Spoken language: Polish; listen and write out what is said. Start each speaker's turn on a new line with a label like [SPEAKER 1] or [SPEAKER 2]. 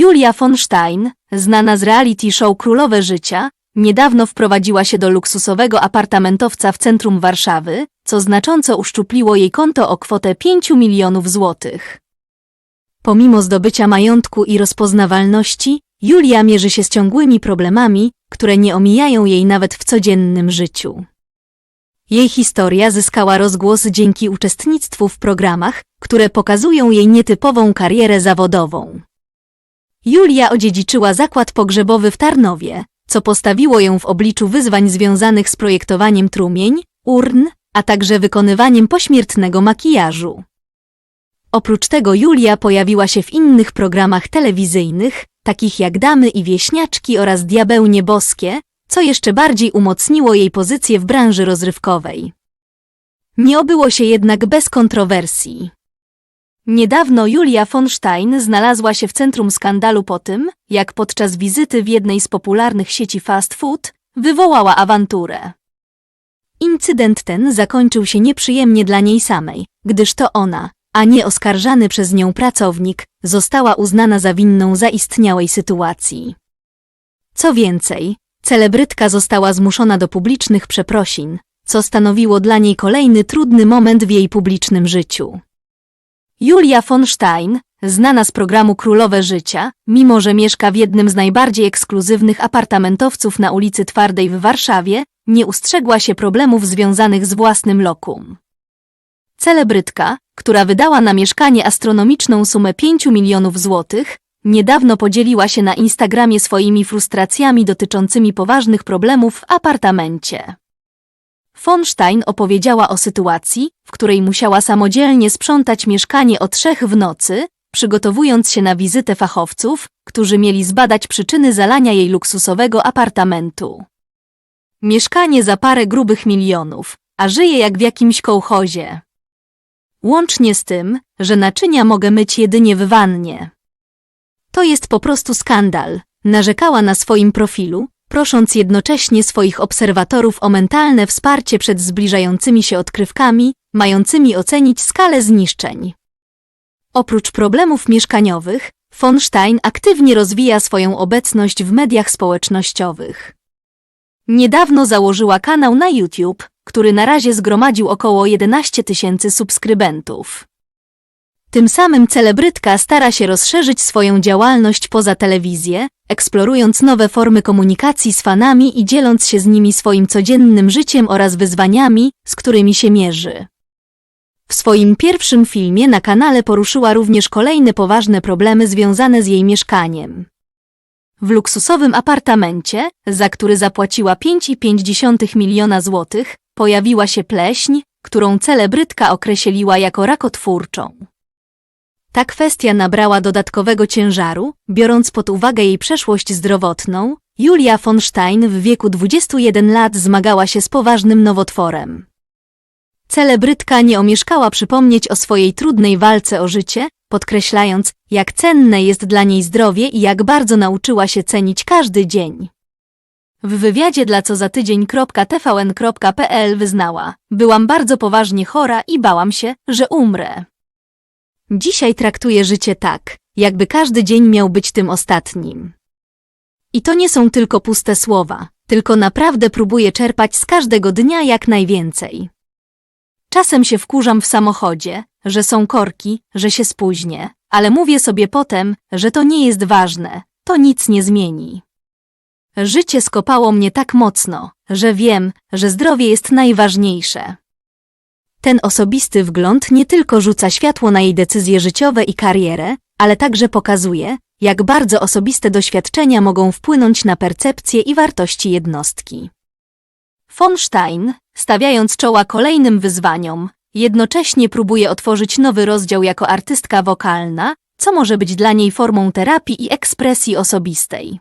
[SPEAKER 1] Julia von Stein, znana z reality show Królowe Życia, niedawno wprowadziła się do luksusowego apartamentowca w centrum Warszawy, co znacząco uszczupliło jej konto o kwotę 5 milionów złotych. Pomimo zdobycia majątku i rozpoznawalności, Julia mierzy się z ciągłymi problemami, które nie omijają jej nawet w codziennym życiu. Jej historia zyskała rozgłos dzięki uczestnictwu w programach, które pokazują jej nietypową karierę zawodową. Julia odziedziczyła zakład pogrzebowy w Tarnowie, co postawiło ją w obliczu wyzwań związanych z projektowaniem trumień, urn, a także wykonywaniem pośmiertnego makijażu. Oprócz tego Julia pojawiła się w innych programach telewizyjnych, takich jak Damy i Wieśniaczki oraz Diabeł Nieboskie, co jeszcze bardziej umocniło jej pozycję w branży rozrywkowej. Nie obyło się jednak bez kontrowersji. Niedawno Julia von Stein znalazła się w centrum skandalu po tym, jak podczas wizyty w jednej z popularnych sieci fast food wywołała awanturę. Incydent ten zakończył się nieprzyjemnie dla niej samej, gdyż to ona, a nie oskarżany przez nią pracownik, została uznana za winną zaistniałej sytuacji. Co więcej, celebrytka została zmuszona do publicznych przeprosin, co stanowiło dla niej kolejny trudny moment w jej publicznym życiu. Julia von Stein, znana z programu Królowe Życia, mimo że mieszka w jednym z najbardziej ekskluzywnych apartamentowców na ulicy Twardej w Warszawie, nie ustrzegła się problemów związanych z własnym lokum. Celebrytka, która wydała na mieszkanie astronomiczną sumę 5 milionów złotych, niedawno podzieliła się na Instagramie swoimi frustracjami dotyczącymi poważnych problemów w apartamencie. Von Stein opowiedziała o sytuacji, w której musiała samodzielnie sprzątać mieszkanie o trzech w nocy, przygotowując się na wizytę fachowców, którzy mieli zbadać przyczyny zalania jej luksusowego apartamentu. Mieszkanie za parę grubych milionów, a żyje jak w jakimś kołchozie. Łącznie z tym, że naczynia mogę myć jedynie w wannie. To jest po prostu skandal, narzekała na swoim profilu, prosząc jednocześnie swoich obserwatorów o mentalne wsparcie przed zbliżającymi się odkrywkami, mającymi ocenić skalę zniszczeń. Oprócz problemów mieszkaniowych, von Stein aktywnie rozwija swoją obecność w mediach społecznościowych. Niedawno założyła kanał na YouTube, który na razie zgromadził około 11 tysięcy subskrybentów. Tym samym celebrytka stara się rozszerzyć swoją działalność poza telewizję, eksplorując nowe formy komunikacji z fanami i dzieląc się z nimi swoim codziennym życiem oraz wyzwaniami, z którymi się mierzy. W swoim pierwszym filmie na kanale poruszyła również kolejne poważne problemy związane z jej mieszkaniem. W luksusowym apartamencie, za który zapłaciła 5,5 miliona złotych, pojawiła się pleśń, którą celebrytka określiła jako rakotwórczą. Ta kwestia nabrała dodatkowego ciężaru, biorąc pod uwagę jej przeszłość zdrowotną. Julia von Stein w wieku 21 lat zmagała się z poważnym nowotworem. Celebrytka nie omieszkała przypomnieć o swojej trudnej walce o życie, podkreślając, jak cenne jest dla niej zdrowie i jak bardzo nauczyła się cenić każdy dzień. W wywiadzie dla co za tydzień.tvn.pl wyznała: Byłam bardzo poważnie chora i bałam się, że umrę. Dzisiaj traktuję życie tak, jakby każdy dzień miał być tym ostatnim. I to nie są tylko puste słowa, tylko naprawdę próbuję czerpać z każdego dnia jak najwięcej. Czasem się wkurzam w samochodzie, że są korki, że się spóźnię, ale mówię sobie potem, że to nie jest ważne, to nic nie zmieni. Życie skopało mnie tak mocno, że wiem, że zdrowie jest najważniejsze. Ten osobisty wgląd nie tylko rzuca światło na jej decyzje życiowe i karierę, ale także pokazuje, jak bardzo osobiste doświadczenia mogą wpłynąć na percepcję i wartości jednostki. Von Stein, stawiając czoła kolejnym wyzwaniom, jednocześnie próbuje otworzyć nowy rozdział jako artystka wokalna, co może być dla niej formą terapii i ekspresji osobistej.